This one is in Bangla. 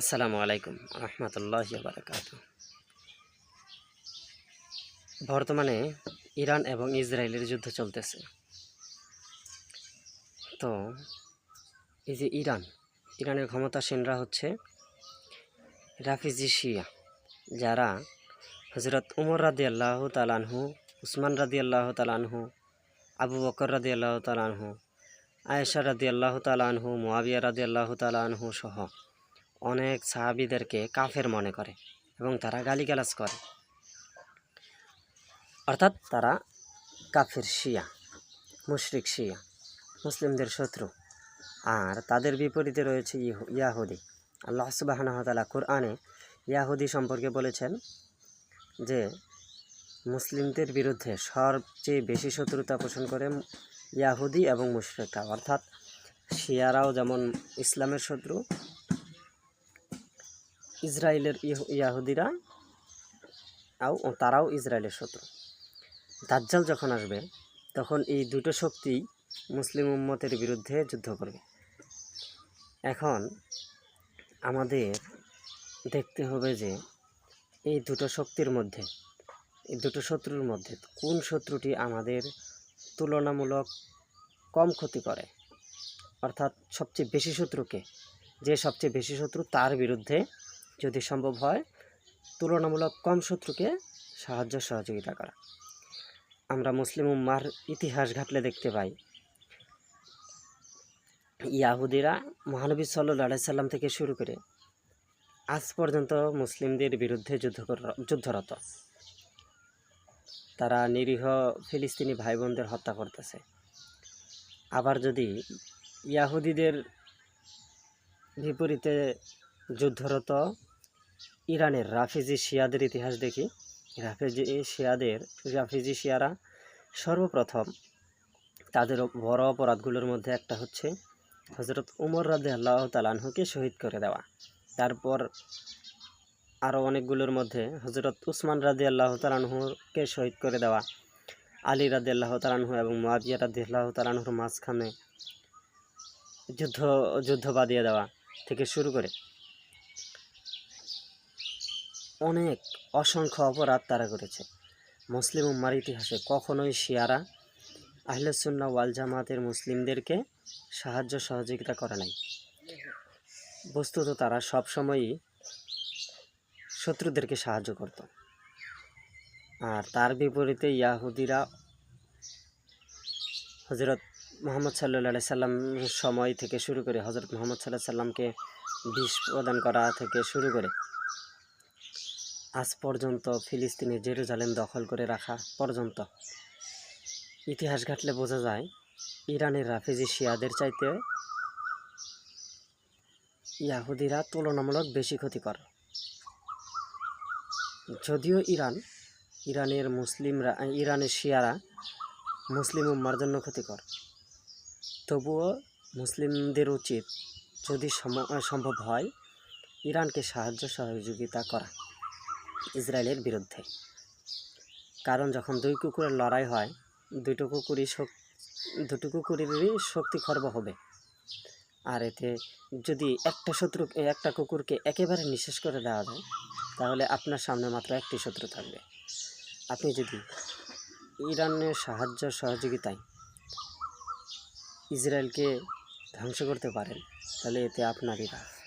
আসসালামু আলাইকুম রহমতুল্লাহ বারকাত। বর্তমানে ইরান এবং ইসরায়েলের যুদ্ধ চলতেছে। তো এই যে ইরান, ইরানের ক্ষমতাসীনরা হচ্ছে রাফিজি শিয়া, যারা হজরত উমর রাদি আল্লাহ তালানহু উসমান রাদি আল্লাহ তালানহু আবু বকর রাদি আল্লাহ তালানহু আয়েশা রাদি আল্লাহ তালানহু মোয়াবিয়া রাদি আল্লাহ তালানহু সহ অনেক সাহাবিদেরকে কাফের মনে করে এবং তারা গালিগালাজ করে। অর্থাৎ তারা কাফের শিয়া, মুশরিক শিয়া, মুসলিমদের শত্রু। আর তাদের বিপরীতে রয়েছে ইয়াহুদি। আল্লাহ সুবাহানহতালা কোরআনে ইয়াহুদি সম্পর্কে বলেছেন যে, মুসলিমদের বিরুদ্ধে সবচেয়ে বেশি শত্রুতা পোষণ করে ইয়াহুদি এবং মুশরিকরা। অর্থাৎ শিয়ারাও যেমন ইসলামের শত্রু ইসরায়েলের ইয়াহুদিরা আও তারাও ইসরায়েলের শত্রু। দাজ্জাল যখন আসবে, তখন এই দুটো শক্তি মুসলিম উম্মতের বিরুদ্ধে যুদ্ধ করবে। এখন আমাদের দেখতে হবে যে এই দুটো শক্তির মধ্যে, এই দুটো শত্রুর মধ্যে কোন শত্রুটি আমাদের তুলনামূলক কম ক্ষতি করে? অর্থাৎ সবচেয়ে বেশি শত্রুকে যে সবচেয়ে বেশি শত্রু তার বিরুদ্ধে যদি সম্ভব হয়, তুলনামূলক কম শত্রুকে সাহায্য সহযোগিতা করা। আমরা মুসলিম উম্মার ইতিহাস ঘাটলে দেখতে পাই, ইয়াহুদিরা মহানবী সাল্লাহ সাল্লাম থেকে শুরু করে আজ পর্যন্ত মুসলিমদের বিরুদ্ধে যুদ্ধ যুদ্ধরত। তারা নিরীহ ফিলিস্তিনি ভাই বোনদের হত্যা করতেছে। আবার যদি ইয়াহুদিদের বিপরীতে যুদ্ধরত ইরানের রাফিজি শিয়াদের ইতিহাস দেখি। রাফিজি শিয়াদের, রাফিজি শিয়ারা সর্বপ্রথম তাদের বড় অপরাধগুলোর মধ্যে একটা হচ্ছে হজরত উমর রাদে আল্লাহ তালানহুকে শহীদ করে দেওয়া। তারপর আরও অনেকগুলোর মধ্যে হজরত উসমান রাদে আল্লাহ তালানহুকে শহীদ করে দেওয়া, আলী রাদে আল্লাহ তালানহু এবং মাবিয়া রাদে আল্লাহ তালানহুর মাঝখানে যুদ্ধ যুদ্ধ বাদিয়ে দেওয়া থেকে শুরু করে। অনেক অসংখ্য অপরাধ তারা করেছে। মুসলিম উম্মার ইতিহাসে কখনোই শিয়ারা আহলুসুন্না ওয়াল জামাতের মুসলিমদেরকে সাহায্য সহযোগিতা করে নাই। বস্তুত তারা সবসময়ই শত্রুদেরকে সাহায্য করত। আর তার বিপরীতে ইয়াহুদিরা হজরত মোহাম্মদ সাল্লা সাল্লাম সময় থেকে শুরু করে হজরত মোহাম্মদ সাল্লাহ সাল্লামকে বিষ প্রদান করা থেকে শুরু করে আজ পর্যন্ত ফিলিস্তিনে জেরুজালেম দখল করে রাখা পর্যন্ত। ইতিহাস ঘাটলে বোঝা যায়, ইরানের রাফেজি শিয়াদের চাইতে ইয়াহুদিরা তুলনামূলক বেশি ক্ষতিকর। যদিও ইরান, ইরানের মুসলিমরা, ইরানের শিয়ারা মুসলিম উম্মার জন্য ক্ষতিকর। তবুও মুসলিমদের উচিত যদি সম- সম্ভব হয়, ইরানকে সাহায্য সহযোগিতা করা। ইসরায়েলের বিরুদ্ধে। কারণ যখন দুই কুকুরের লড়াই হয়, দুটো কুকুরই শক দুটো কুকুরেরই শক্তি খর্ব হবে। আর এতে যদি একটা শত্রু একটা কুকুরকে একেবারে নিঃশেষ করে দেওয়া যায়, তাহলে আপনার সামনে মাত্র একটি শত্রু থাকবে। আপনি যদি ইরানের সাহায্য সহযোগিতায় ইসরায়েলকে ধ্বংস করতে পারেন, তাহলে এতে আপনারই লাভ